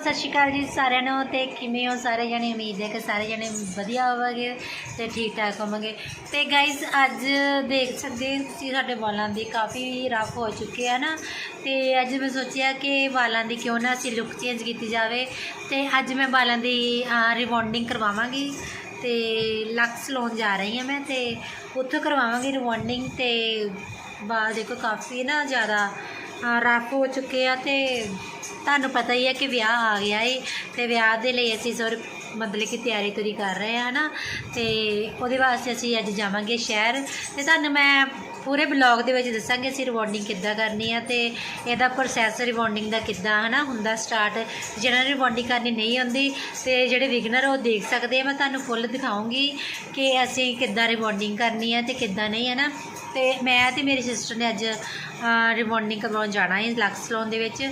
ਸਤਿ ਸ਼੍ਰੀ ਅਕਾਲ ਜੀ ਸਾਰਿਆਂ ਨੂੰ ਤੇ ਕਿਵੇਂ ਹੋ ਸਾਰੇ ਜਣੇ? ਉਮੀਦ ਹੈ ਕਿ ਸਾਰੇ ਜਣੇ ਵਧੀਆ ਹੋਵੋਗੇ ਤੇ ਠੀਕ ਠਾਕ ਹੋਵੋਗੇ। ਤੇ ਗਾਇਜ਼ ਅੱਜ ਦੇਖ ਸਕਦੇ ਤੁਸੀਂ ਸਾਡੇ ਵਾਲਾਂ ਦੀ ਕਾਫੀ ਰਫ ਹੋ ਚੁੱਕੇ ਆ ਨਾ। ਤੇ ਅੱਜ ਮੈਂ ਸੋਚਿਆ ਕਿ ਵਾਲਾਂ ਦੀ ਕਿਉਂ ਨਾ ਅਸੀਂ ਲੁੱਕ ਚੇਂਜ ਕੀਤੀ ਜਾਵੇ। ਤੇ ਅੱਜ ਮੈਂ ਵਾਲਾਂ ਦੀ ਰਿਬੌਂਡਿੰਗ ਕਰਵਾਵਾਂਗੀ। ਤੇ ਲਕਸ ਲਾਉਣ ਜਾ ਰਹੀ ਹਾਂ ਮੈਂ ਤੇ ਉੱਥੋਂ ਕਰਵਾਵਾਂਗੀ ਰਿਬੌਂਡਿੰਗ ਤੇ ਵਾਲ ਦੇਖੋ ਕਾਫੀ ਨਾ ਜ਼ਿਆਦਾ ਰਫ ਹੋ ਚੁੱਕੇ ਆ ਤੇ ਤੁਹਾਨੂੰ ਪਤਾ ਹੀ ਹੈ ਕਿ ਵਿਆਹ ਆ ਗਿਆ ਏ ਤੇ ਵਿਆਹ ਦੇ ਲਈ ਅਸੀਂ ਸੋਰ ਮਤਲਬ ਕਿ ਤਿਆਰੀ ਤੁਰੀ ਕਰ ਰਹੇ ਆ ਨਾ ਤੇ ਉਹਦੇ ਵਾਸਤੇ ਅਸੀਂ ਅੱਜ ਜਾਵਾਂਗੇ ਸ਼ਹਿਰ ਤੇ ਤੁਹਾਨੂੰ ਮੈਂ ਪੂਰੇ ਬਲੌਗ ਦੇ ਵਿੱਚ ਦੱਸਾਂਗੇ ਅਸੀਂ ਰਿਬੌਂਡਿੰਗ ਕਿੱਦਾਂ ਕਰਨੀ ਆ ਤੇ ਇਹਦਾ ਪ੍ਰੋਸੈਸ ਰਿਬੌਂਡਿੰਗ ਦਾ ਕਿੱਦਾਂ ਹਨਾ ਹੁੰਦਾ ਸਟਾਰਟ ਜਿਹਨਾਂ ਨੂੰ ਰਿਬੌਂਡਿੰਗ ਕਰਨੀ ਨਹੀਂ ਆਉਂਦੀ ਤੇ ਜਿਹੜੇ ਵਿਗਨਰ ਉਹ ਦੇਖ ਸਕਦੇ ਆ। ਮੈਂ ਤੁਹਾਨੂੰ ਫੁੱਲ ਦਿਖਾਉਂਗੀ ਕਿ ਅਸੀਂ ਕਿੱਦਾਂ ਰਿਬੌਂਡਿੰਗ ਕਰਨੀ ਆ ਤੇ ਕਿੱਦਾਂ ਨਹੀਂ ਹੈ ਨਾ ਤੇ ਮੈਂ ਤੇ ਮੇਰੀ ਸਿਸਟਰ ਨੇ ਅੱਜ ਰਿਬੌਂਡਿੰਗ ਕਰਵਾਉਣ ਜਾਣਾ ਹੈ ਲਕਸ ਸਲੂਨ ਦੇ ਵਿੱਚ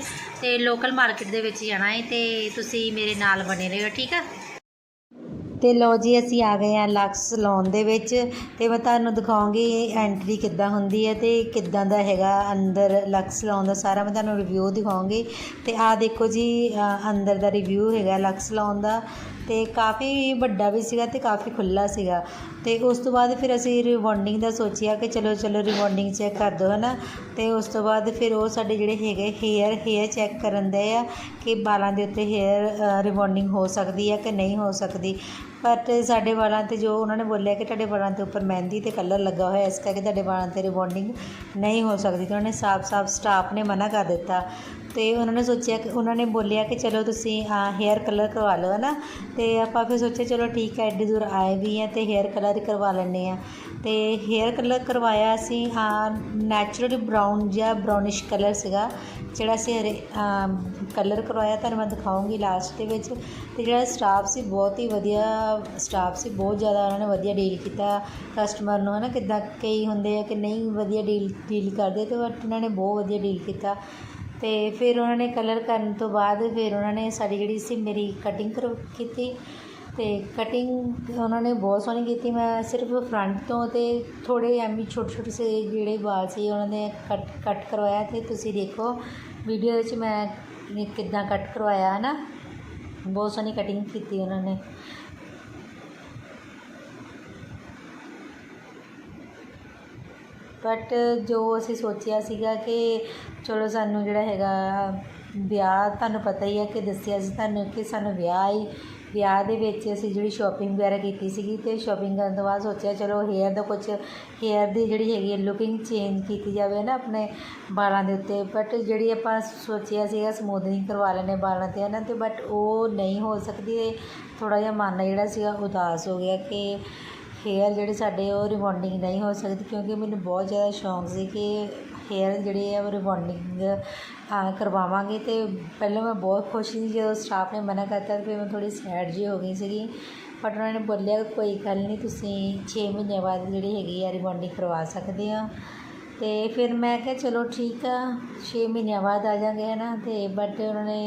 ਤੇ ਲੋਕਲ ਮਾਰਕੀਟ ਦੇ ਵਿੱਚ ਜਾਣਾ ਹੈ ਤੇ ਤੁਸੀਂ ਮੇਰੇ ਨਾਲ ਬਣੇ ਰਹੋ, ਠੀਕ ਆ? ਤੇ ਲੋ ਜੀ, ਅਸੀਂ ਆ ਗਏ ਆ ਲਕਸ ਸਲੂਨ ਦੇ ਵਿੱਚ ਤੇ ਮੈਂ ਤੁਹਾਨੂੰ ਦਿਖਾਉਂਗੀ ਐਂਟਰੀ ਕਿੱਦਾਂ ਹੁੰਦੀ ਹੈ ਤੇ ਕਿੱਦਾਂ ਦਾ ਹੈਗਾ ਅੰਦਰ ਲਕਸ ਸਲੂਨ ਦਾ ਸਾਰਾ। ਮੈਂ ਤੁਹਾਨੂੰ ਰਿਵਿਊ ਦਿਖਾਉਂਗੀ ਤੇ ਆ ਦੇਖੋ ਜੀ ਅੰਦਰ ਦਾ ਰਿਵਿਊ ਹੈਗਾ ਲਕਸ ਸਲੂਨ ਦਾ ਤੇ ਕਾਫੀ ਵੱਡਾ ਵੀ ਸੀਗਾ ਤੇ ਕਾਫੀ ਖੁੱਲਾ ਸੀਗਾ। ਤੇ ਉਸ ਤੋਂ ਬਾਅਦ ਫਿਰ ਅਸੀਂ ਰਿਬੌਂਡਿੰਗ ਦਾ ਸੋਚਿਆ ਕਿ ਚਲੋ ਚਲੋ ਰਿਬੌਂਡਿੰਗ ਚੈੱਕ ਕਰ ਦਿਓ ਹਨਾ? ਤੇ ਉਸ ਤੋਂ ਬਾਅਦ ਫਿਰ ਉਹ ਸਾਡੇ ਜਿਹੜੇ ਹੈਗੇ ਹੇਅਰ ਹੇਅਰ ਚੈੱਕ ਕਰਨ ਦੇ ਆ ਕਿ ਬਾਲਾਂ ਦੇ ਉੱਤੇ ਹੇਅਰ ਰਿਬੌਂਡਿੰਗ ਹੋ ਸਕਦੀ ਹੈ ਕਿ ਨਹੀਂ ਹੋ ਸਕਦੀ। ਬਟ ਸਾਡੇ ਵਾਲਾਂ ਤੇ ਜੋ ਉਹਨਾਂ ਨੇ ਬੋਲਿਆ ਕਿ ਤੁਹਾਡੇ ਵਾਲਾਂ ਦੇ ਉੱਪਰ ਮਹਿੰਦੀ ਤੇ ਕਲਰ ਲੱਗਾ ਹੋਇਆ, ਇਸ ਕਰਕੇ ਤੁਹਾਡੇ ਵਾਲਾਂ ਤੇ ਰਿਬੌਂਡਿੰਗ ਨਹੀਂ ਹੋ ਸਕਦੀ ਤੇ ਉਹਨਾਂ ਨੇ ਸਾਫ਼-ਸਾਫ਼ ਸਟਾਫ ਨੇ ਮਨਾ ਕਰ ਦਿੱਤਾ। ਅਤੇ ਉਹਨਾਂ ਨੇ ਸੋਚਿਆ ਕਿ, ਉਹਨਾਂ ਨੇ ਬੋਲਿਆ ਕਿ ਚਲੋ ਤੁਸੀਂ, ਹਾਂ ਹੇਅਰ ਕਲਰ ਕਰਵਾ ਲਓ ਹੈ ਨਾ ਅਤੇ ਆਪਾਂ ਫਿਰ ਸੋਚਿਆ, ਚਲੋ ਠੀਕ ਹੈ, ਐਡੀ ਦੂਰ ਆਏ ਵੀ ਹੈ ਅਤੇ ਹੇਅਰ ਕਲਰ ਹੀ ਕਰਵਾ ਲੈਂਦੇ ਹਾਂ। ਅਤੇ ਹੇਅਰ ਕਲਰ ਕਰਵਾਇਆ ਅਸੀਂ, ਹਾਂ ਨੈਚੁਰਲ ਬਰਾਊਨ ਜਿਹਾ ਬਰਾਊਨਿਸ਼ ਕਲਰ ਸੀਗਾ, ਜਿਹੜਾ ਅਸੀਂ ਹਰੇ ਕਲਰ ਕਰਵਾਇਆ, ਤੁਹਾਨੂੰ ਮੈਂ ਦਿਖਾਉਂਗੀ ਲਾਸਟ ਦੇ ਵਿੱਚ। ਤੇ ਜਿਹੜਾ ਸਟਾਫ ਸੀ, ਬਹੁਤ ਹੀ ਵਧੀਆ ਸਟਾਫ ਸੀ, ਬਹੁਤ ਜ਼ਿਆਦਾ ਉਹਨਾਂ ਨੇ ਵਧੀਆ ਡੀਲ ਕੀਤਾ ਕਸਟਮਰ ਨੂੰ ਹੈ ਨਾ ਕਿੱਦਾਂ ਕਈ ਹੁੰਦੇ ਆ ਕਿ ਨਹੀਂ ਵਧੀਆ ਡੀਲ ਡੀਲ ਕਰਦੇ, ਤੇ ਬਟ ਉਹਨਾਂ ਨੇ ਬਹੁਤ ਵਧੀਆ ਡੀਲ ਕੀਤਾ। ਤੇ ਫਿਰ ਉਹਨਾਂ ਨੇ ਕਲਰ ਕਰਨ ਤੋਂ ਬਾਅਦ ਫਿਰ ਉਹਨਾਂ ਨੇ ਸਾਡੀ ਜਿਹੜੀ ਸੀ ਮੇਰੀ ਕਟਿੰਗ ਕਰ ਕੀਤੀ ਤੇ ਕਟਿੰਗ ਉਹਨਾਂ ਨੇ ਬਹੁਤ ਸੋਹਣੀ ਕੀਤੀ। ਮੈਂ ਸਿਰਫ ਫਰੰਟ ਤੋਂ ਤੇ ਥੋੜੇ ਐਵੇਂ ਛੋਟੇ ਛੋਟੇ ਸੇ ਜਿਹੜੇ ਵਾਲ ਸੀ ਉਹਨਾਂ ਨੇ ਕੱਟ ਕੱਟ ਕਰਵਾਇਆ ਤੇ ਤੁਸੀਂ ਦੇਖੋ ਵੀਡੀਓ ਵਿੱਚ ਮੈਂ ਕਿੱਦਾਂ ਕੱਟ ਕਰਵਾਇਆ ਹੈ ਨਾ ਬਹੁਤ ਸੋਹਣੀ ਕਟਿੰਗ ਕੀਤੀ ਉਹਨਾਂ ਨੇ। ਬਟ ਜੋ ਅਸੀਂ ਸੋਚਿਆ ਸੀਗਾ ਕਿ ਚਲੋ ਸਾਨੂੰ ਜਿਹੜਾ ਹੈਗਾ ਵਿਆਹ, ਤੁਹਾਨੂੰ ਪਤਾ ਹੀ ਹੈ ਕਿ ਦੱਸਿਆ ਸੀ ਤੁਹਾਨੂੰ ਕਿ ਸਾਨੂੰ ਵਿਆਹ ਹੀ, ਵਿਆਹ ਦੇ ਵਿੱਚ ਅਸੀਂ ਜਿਹੜੀ ਸ਼ਾਪਿੰਗ ਵਗੈਰਾ ਕੀਤੀ ਸੀਗੀ ਤੇ ਸ਼ਾਪਿੰਗ ਕਰਨ ਤੋਂ ਬਾਅਦ ਸੋਚਿਆ ਚਲੋ ਹੇਅਰ ਦਾ ਕੁਝ ਹੇਅਰ ਦੀ ਜਿਹੜੀ ਹੈਗੀ ਲੁਕਿੰਗ ਚੇਂਜ ਕੀਤੀ ਜਾਵੇ ਨਾ ਆਪਣੇ ਵਾਲਾਂ ਦੇ ਉੱਤੇ। ਬਟ ਜਿਹੜੀ ਆਪਾਂ ਸੋਚਿਆ ਸੀਗਾ ਸਮੂਥਨਿੰਗ ਕਰਵਾ ਲੈਣੇ ਵਾਲਾਂ ਤੇ ਨਾ ਤੇ ਬਟ ਉਹ ਨਹੀਂ ਹੋ ਸਕਦੀ। ਥੋੜਾ ਜਿਹਾ ਮਨ ਜਿਹੜਾ ਸੀਗਾ ਉਦਾਸ ਹੋ ਗਿਆ ਕਿ ਹੇਅਰ ਜਿਹੜੇ ਸਾਡੇ ਉਹ ਰਿਬੌਂਡਿੰਗ ਨਹੀਂ ਹੋ ਸਕਦੀ ਕਿਉਂਕਿ ਮੈਨੂੰ ਬਹੁਤ ਜ਼ਿਆਦਾ ਸ਼ੌਂਕ ਸੀ ਕਿ ਹੇਅਰ ਜਿਹੜੇ ਆ ਉਹ ਰਿਬੌਂਡਿੰਗ ਕਰਵਾਵਾਂਗੇ ਤੇ ਪਹਿਲਾਂ ਮੈਂ ਬਹੁਤ ਖੁਸ਼ ਸੀ ਜਦੋਂ ਸਟਾਫ ਨੇ ਮਨਾ ਕਰਤਾ ਫਿਰ ਮੈਂ ਥੋੜੀ ਸੈਡ ਜੀ ਹੋ ਗਈ ਸੀਗੀ। ਬਟ ਉਹਨਾਂ ਨੇ ਬੋਲਿਆ, ਕੋਈ ਗੱਲ ਨਹੀਂ, ਤੁਸੀਂ 6 ਮਹੀਨੇ ਬਾਅਦ ਜਿਹੜੀ ਹੈਗੀ ਆ ਰਿਬੌਂਡਿੰਗ ਕਰਵਾ ਸਕਦੇ ਆ ਤੇ ਫਿਰ ਮੈਂ ਕਿਹਾ, ਚਲੋ ਠੀਕ ਆ 6 ਮਹੀਨਿਆਂ ਬਾਅਦ ਆ ਜਾਾਂਗੇ ਹੈ ਨਾ ਤੇ ਬਟ ਉਹਨਾਂ ਨੇ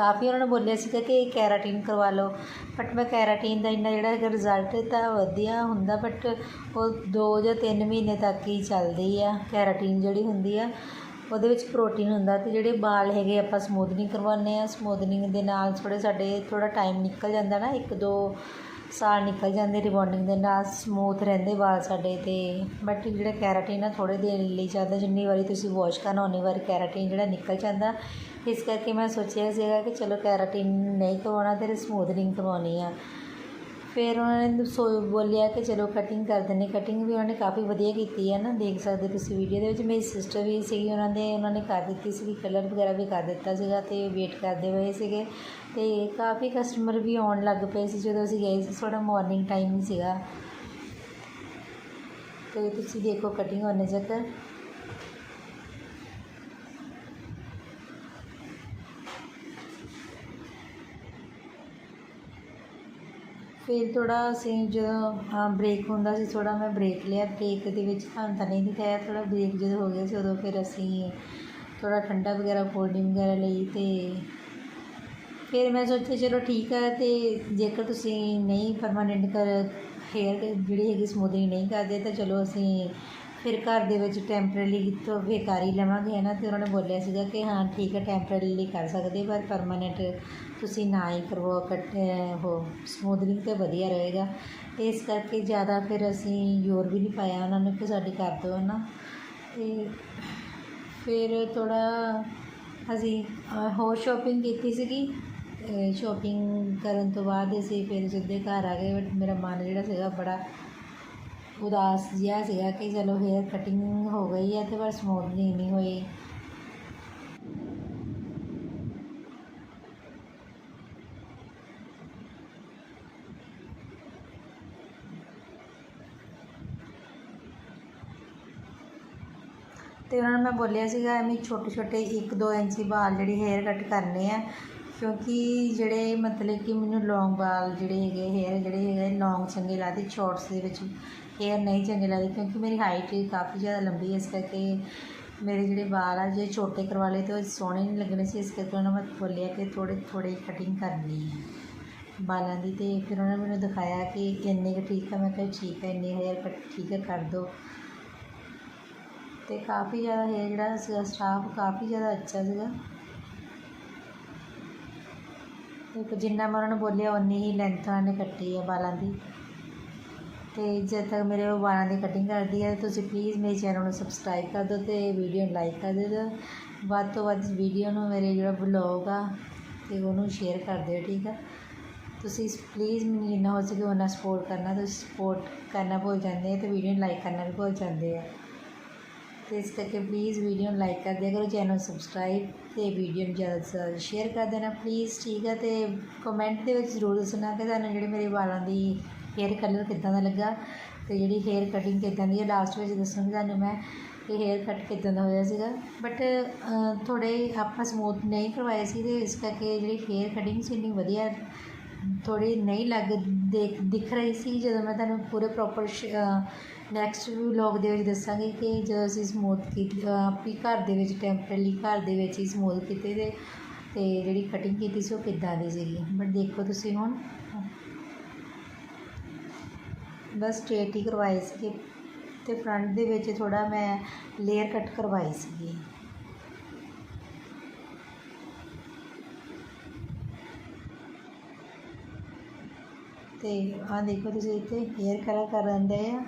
ਕਾਫੀ ਉਹਨਾਂ ਨੇ ਬੋਲਿਆ ਸੀਗਾ ਕਿ ਕੈਰਾਟੀਨ ਕਰਵਾ ਲਓ ਬਟ ਮੈਂ ਕੈਰਾਟੀਨ ਦਾ ਇੰਨਾ ਜਿਹੜਾ ਹੈਗਾ ਰਿਜ਼ਲਟ ਤਾਂ ਵਧੀਆ ਹੁੰਦਾ ਬਟ ਉਹ 2 ਜਾਂ 3 ਮਹੀਨੇ ਤੱਕ ਹੀ ਚੱਲਦੀ ਆ। ਕੈਰਾਟੀਨ ਜਿਹੜੀ ਹੁੰਦੀ ਆ, ਉਹਦੇ ਵਿੱਚ ਪ੍ਰੋਟੀਨ ਹੁੰਦਾ ਤੇ ਜਿਹੜੇ ਵਾਲ ਹੈਗੇ ਆਪਾਂ ਸਮੂਦਨਿੰਗ ਕਰਵਾਉਂਦੇ ਆ ਸਮੂਦਨਿੰਗ ਦੇ ਨਾਲ ਥੋੜ੍ਹੇ ਸਾਡੇ ਥੋੜ੍ਹਾ ਟਾਈਮ ਨਿਕਲ ਜਾਂਦਾ ਨਾ, ਇੱਕ ਦੋ ਸਾਲ ਨਿਕਲ ਜਾਂਦੇ ਰਿਬੌਂਡਿੰਗ ਦੇ ਨਾਲ ਸਮੂਥ ਰਹਿੰਦੇ ਵਾਲ ਸਾਡੇ ਤੇ। ਬਟ ਜਿਹੜਾ ਕੈਰਾਟੀਨ ਆ ਥੋੜ੍ਹੇ ਦਿਨ ਲਈ ਜਾਂਦਾ ਜਿੰਨੀ ਵਾਰੀ ਤੁਸੀਂ ਵਾਸ਼ ਕਰਨਾ, ਉਨੀ ਵਾਰੀ ਕੈਰਾਟੀਨ ਜਿਹੜਾ ਨਿਕਲ ਜਾਂਦਾ। ਇਸ ਕਰਕੇ ਮੈਂ ਸੋਚਿਆ ਸੀਗਾ ਕਿ ਚਲੋ ਕੈਰਾਟੀਨ ਨਹੀਂ ਕਰਵਾਉਣਾ ਤੇ ਸਮੂਥਨਿੰਗ ਕਰਵਾਉਣੀ ਆ। ਫਿਰ ਉਹਨਾਂ ਨੇ ਸੋ ਬੋਲਿਆ ਕਿ ਚਲੋ ਕਟਿੰਗ ਕਰ ਦਿੰਦੇ ਕਟਿੰਗ ਵੀ ਉਹਨਾਂ ਨੇ ਕਾਫੀ ਵਧੀਆ ਕੀਤੀ ਹੈ ਨਾ, ਦੇਖ ਸਕਦੇ ਤੁਸੀਂ ਵੀਡੀਓ ਦੇ ਵਿੱਚ। ਮੇਰੀ ਸਿਸਟਰ ਵੀ ਸੀਗੀ, ਉਹਨਾਂ ਦੇ, ਉਹਨਾਂ ਨੇ ਕਰ ਦਿੱਤੀ ਸੀਗੀ ਕਲਰ ਵਗੈਰਾ ਵੀ ਕਰ ਦਿੱਤਾ ਸੀਗਾ ਤੇ ਵੇਟ ਕਰਦੇ ਹੋਏ ਸੀਗੇ। ਤੇ ਕਾਫੀ ਕਸਟਮਰ ਵੀ ਆਉਣ ਲੱਗ ਪਏ ਸੀ ਜਦੋਂ ਅਸੀਂ ਗਏ ਸੀ ਥੋੜਾ ਮਾਰਨਿੰਗ ਟਾਈਮ ਹੀ ਸੀਗਾ। ਤੇ ਤੁਸੀਂ ਦੇਖੋ ਕਟਿੰਗ ਹੋਣੇ ਚੱਕਰ। ਫਿਰ ਥੋੜ੍ਹਾ ਅਸੀਂ ਜਦੋਂ, ਹਾਂ ਬ੍ਰੇਕ ਹੁੰਦਾ ਸੀ, ਥੋੜ੍ਹਾ ਮੈਂ ਬ੍ਰੇਕ ਲਿਆ। ਬ੍ਰੇਕ ਦੇ ਵਿੱਚ ਤੁਹਾਨੂੰ ਤਾਂ ਨਹੀਂ ਦਿਖਾਇਆ, ਥੋੜ੍ਹਾ ਬ੍ਰੇਕ ਜਦੋਂ ਹੋ ਗਿਆ ਸੀ, ਉਦੋਂ ਫਿਰ ਅਸੀਂ ਥੋੜ੍ਹਾ ਠੰਡਾ ਵਗੈਰਾ ਕੋਲਡ ਡਰਿੰਕ ਵਗੈਰਾ ਲਈ ਅਤੇ ਫਿਰ ਮੈਂ ਸੋਚਿਆ, ਚਲੋ ਠੀਕ ਹੈ ਅਤੇ ਜੇਕਰ ਤੁਸੀਂ ਨਹੀਂ ਪਰਮਾਨੈਂਟ ਕਰ ਹੇਅਰ ਜਿਹੜੀ ਹੈਗੀ ਸਮੂਥਿੰਗ ਨਹੀਂ ਕਰਦੇ, ਤਾਂ ਚਲੋ ਅਸੀਂ ਫਿਰ ਘਰ ਦੇ ਵਿੱਚ ਟੈਂਪਰੇਰੀ ਤੋਂ ਵੀ ਹੀ ਲਵਾਂਗੇ ਹੈ ਨਾ ਅਤੇ ਉਹਨਾਂ ਨੇ ਬੋਲਿਆ ਸੀਗਾ ਕਿ ਹਾਂ, ਠੀਕ ਹੈ ਟੈਂਪਰੇਰੀ ਕਰ ਸਕਦੇ, ਪਰ ਪਰਮਾਨੈਂਟ ਤੁਸੀਂ ਨਾ ਹੀ ਕਰਵਾਓ ਕੱਟ ਉਹ ਸਮੂਥਨਿੰਗ ਤੇ ਵਧੀਆ ਰਹੇਗਾ। ਇਸ ਕਰਕੇ ਜ਼ਿਆਦਾ ਫਿਰ ਅਸੀਂ ਜ਼ੋਰ ਵੀ ਨਹੀਂ ਪਾਇਆ ਉਹਨਾਂ ਨੂੰ ਕਿ ਸਾਡੀ ਕਰ ਦਿਓ ਨਾ ਤੇ ਫਿਰ ਥੋੜ੍ਹਾ ਅਸੀਂ ਹੋਰ ਸ਼ੋਪਿੰਗ ਕੀਤੀ ਸੀਗੀ। ਸ਼ੋਪਿੰਗ ਕਰਨ ਤੋਂ ਬਾਅਦ ਅਸੀਂ ਫਿਰ ਸਿੱਧੇ ਘਰ ਆ ਗਏ ਬਟ ਮੇਰਾ ਮਨ ਜਿਹੜਾ ਸੀਗਾ ਬੜਾ ਉਦਾਸ ਜਿਹਾ ਸੀਗਾ ਕਿ ਚਲੋ ਹੇਅਰ ਕਟਿੰਗ ਹੋ ਗਈ ਹੈ ਤੇ ਪਰ ਸਮੂਥਨਿੰਗ ਨਹੀਂ ਹੋਈ। ਤੇ ਉਹਨਾਂ ਨੂੰ ਮੈਂ ਬੋਲਿਆ ਸੀਗਾ, ਐਵੇਂ ਛੋਟੇ ਛੋਟੇ 1-2 ਇੰਚੀ ਵਾਲ ਜਿਹੜੇ ਹੇਅਰ ਕੱਟ ਕਰਨੇ ਆ, ਕਿਉਂਕਿ ਜਿਹੜੇ ਮਤਲਬ ਕਿ ਮੈਨੂੰ ਲੌਂਗ ਵਾਲ ਜਿਹੜੇ ਹੈਗੇ ਹੇਅਰ ਜਿਹੜੇ ਹੈਗੇ ਲੌਂਗ ਚੰਗੇ ਲੱਗਦੇ ਸ਼ਾਰਟਸ ਦੇ ਵਿੱਚ ਹੇਅਰ ਨਹੀਂ ਚੰਗੇ ਲੱਗਦੇ ਕਿਉਂਕਿ ਮੇਰੀ ਹਾਈਟ ਕਾਫੀ ਜ਼ਿਆਦਾ ਲੰਬੀ ਹੈ, ਇਸ ਕਰਕੇ ਮੇਰੇ ਜਿਹੜੇ ਵਾਲ ਆ ਜੇ ਛੋਟੇ ਕਰਵਾ ਲਏ ਤਾਂ ਉਹ ਸੋਹਣੇ ਨਹੀਂ ਲੱਗਣੇ ਸੀ, ਇਸ ਕਰਕੇ ਉਹਨਾਂ ਮੈਂ ਬੋਲਿਆ ਕਿ ਥੋੜ੍ਹੇ, ਥੋੜ੍ਹੀ ਕਟਿੰਗ ਕਰਨੀ ਹੈ। ਵਾਲਾਂ ਦੀ ਤੇ ਫਿਰ ਉਹਨਾਂ ਨੇ ਮੈਨੂੰ ਦਿਖਾਇਆ ਕਿ ਇੰਨੇ ਕੁ ਠੀਕ ਆ, ਮੈਂ ਕਿਹਾ ਠੀਕ ਹੈ ਇੰਨੇ ਹੇਅਰ ਕੱਟ ਠੀਕ ਹੈ ਕਰ ਦਿਓ ਤੇ ਕਾਫੀ ਜ਼ਿਆਦਾ ਹੇਅਰ ਜਿਹੜਾ ਸੀਗਾ ਸਟਾਫ ਕਾਫੀ ਜ਼ਿਆਦਾ ਅੱਛਾ ਸੀਗਾ। ਤੇ ਜਿੰਨਾ ਮੈਂ ਉਹਨਾਂ ਨੂੰ ਬੋਲਿਆ ਉਨੀ ਹੀ ਲੈਂਥ ਉਹਨਾਂ ਨੇ ਕੱਟੀ ਹੈ ਵਾਲਾਂ ਦੀ। ਤੇ ਜਦ ਤੱਕ ਮੇਰੇ ਉਹ ਵਾਲਾਂ ਦੀ ਕਟਿੰਗ ਕਰਦੀ ਹੈ ਤੁਸੀਂ ਪਲੀਜ਼ ਮੇਰੇ ਚੈਨਲ ਨੂੰ ਸਬਸਕ੍ਰਾਈਬ ਕਰ ਦਿਓ ਤੇ ਵੀਡੀਓ ਨੂੰ ਲਾਈਕ ਕਰ ਦਿਓ। ਵੱਧ ਤੋਂ ਵੱਧ ਵੀਡੀਓ ਨੂੰ ਮੇਰੇ ਜਿਹੜਾ ਬਲੌਗ ਆ, ਤੇ ਉਹਨੂੰ ਸ਼ੇਅਰ ਕਰ ਦਿਓ, ਠੀਕ ਆ? ਤੁਸੀਂ ਪਲੀਜ਼ ਮੈਨੂੰ ਜਿੰਨਾ ਹੋ ਸਕੇ ਉਹਨਾਂ ਸਪੋਰਟ ਕਰਨਾ, ਤੁਸੀਂ ਸਪੋਰਟ ਕਰਨਾ ਭੁੱਲ ਜਾਂਦੇ ਆ ਤੇ ਵੀਡੀਓ ਨੂੰ ਲਾਈਕ ਕਰਨਾ ਵੀ ਭੁੱਲ ਜਾਂਦੇ ਆ। ਤੇ ਇਸ ਕਰਕੇ ਪਲੀਜ਼ ਵੀਡੀਓ ਨੂੰ ਲਾਈਕ ਕਰ ਦਿਆ ਕਰੋ ਚੈਨਲ ਨੂੰ ਸਬਸਕ੍ਰਾਈਬ ਤੇ ਵੀਡੀਓ ਨੂੰ ਜ਼ਿਆਦਾ ਤੋਂ ਜ਼ਿਆਦਾ ਸ਼ੇਅਰ ਕਰ ਦੇਣਾ ਪਲੀਜ਼ ਠੀਕ ਆ? ਤੇ ਕਮੈਂਟ ਦੇ ਵਿੱਚ ਜ਼ਰੂਰ ਦੱਸਣਾ ਕਿ ਤੁਹਾਨੂੰ ਜਿਹੜੇ ਮੇਰੇ ਵਾਲਾਂ ਦੀ ਹੇਅਰ ਕਲਰ ਕਿੱਦਾਂ ਦਾ ਲੱਗਾ ਅਤੇ ਜਿਹੜੀ ਹੇਅਰ ਕਟਿੰਗ ਕਿੱਦਾਂ ਦੀ ਹੈ ਲਾਸਟ ਵਿੱਚ ਦੱਸਾਂਗੀ ਤੁਹਾਨੂੰ ਮੈਂ ਕਿ ਹੇਅਰ ਕੱਟ ਕਿੱਦਾਂ ਦਾ ਹੋਇਆ ਸੀਗਾ। ਬਟ ਥੋੜ੍ਹੇ ਆਪਾਂ ਸਮੂਥ ਨਹੀਂ ਕਰਵਾਏ ਸੀ ਤੇ ਇਸ ਕਰਕੇ ਜਿਹੜੀ ਹੇਅਰ ਕਟਿੰਗ ਸੀ ਇੰਨੀ ਵਧੀਆ ਥੋੜ੍ਹੀ ਨਹੀਂ ਲੱਗ ਦੇਖ, ਦਿਖ ਰਹੀ ਸੀ। ਜਦੋਂ ਮੈਂ ਤੁਹਾਨੂੰ ਪੂਰੇ ਪ੍ਰੋਪਰ ਨੈਕਸਟ ਵਲੌਗ ਦੇ ਵਿੱਚ ਦੱਸਾਂਗੀ ਕਿ ਜਦੋਂ ਅਸੀਂ ਸਮੂਥ ਕੀਤੀ ਆਪੀ ਘਰ ਦੇ ਵਿੱਚ ਟੈਂਪਰੇਰੀ ਘਰ ਦੇ ਵਿੱਚ ਹੀ ਸਮੂਥ ਕੀਤੇ ਤੇ ਤੇ ਜਿਹੜੀ ਕਟਿੰਗ ਕੀਤੀ ਸੀ ਉਹ ਕਿੱਦਾਂ ਦੀ ਸੀਗੀ। ਬਟ ਦੇਖੋ ਤੁਸੀਂ ਹੁਣ। ਬਸ ਸਟ੍ਰੇਟ ਹੀ ਕਰਵਾਏ ਸੀਗੇ ਤੇ ਫਰੰਟ ਦੇ ਵਿੱਚ ਥੋੜਾ ਮੈਂ ਲੇਅਰ ਕੱਟ ਕਰਵਾਈ ਸੀਗੀ। ਤੇ ਆਹ ਦੇਖੋ ਤੁਸੀਂ ਇੱਥੇ ਹੇਅਰ ਕਲਰ ਕਰਨ ਦੇ ਆ।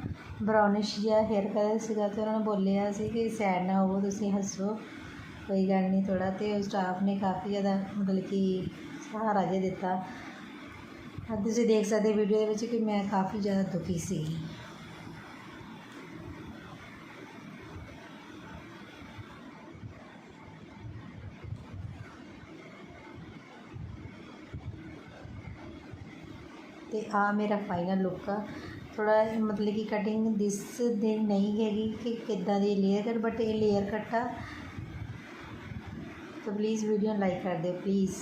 ਬਰਾਊਨਿਸ਼ ਜਿਹਾ ਹੇਅਰ ਕਲਰ ਸੀਗਾ ਤੇ ਉਹਨਾਂ ਨੇ ਬੋਲਿਆ ਸੀ ਕਿ ਸੈਡ ਨਾ ਹੋਵੋ, ਤੁਸੀਂ ਹੱਸੋ, ਕੋਈ ਗੱਲ ਨਹੀਂ ਥੋੜਾ ਤੇ ਉਹ ਸਟਾਫ ਨੇ ਕਾਫੀ ਜ਼ਿਆਦਾ ਮਤਲਬ ਕਿ ਸਹਾਰਾ ਜਿਹਾ ਦਿੱਤਾ। ਅੱਜ ਤੁਸੀਂ ਦੇਖ ਸਕਦੇ ਵੀਡੀਓ ਦੇ ਵਿੱਚ ਕਿ ਮੈਂ ਕਾਫੀ ਜ਼ਿਆਦਾ ਦੁਖੀ ਸੀ ਤੇ ਆ ਮੇਰਾ ਫਾਈਨਲ ਲੁੱਕ ਆ ਥੋੜਾ ਮਤਲਬ ਕਿ ਕਟਿੰਗ ਦਿਸ ਦੇ ਨਹੀਂ ਹੈਗੀ ਕਿ ਕਿੱਦਾਂ ਦੀ ਲੇਅਰ ਕੱਟ ਬਟ ਇਹ ਲੇਅਰ ਕੱਟ ਆ ਤਾਂ ਪਲੀਜ਼ ਵੀਡੀਓ ਲਾਈਕ ਕਰ ਦਿਓ ਪਲੀਜ਼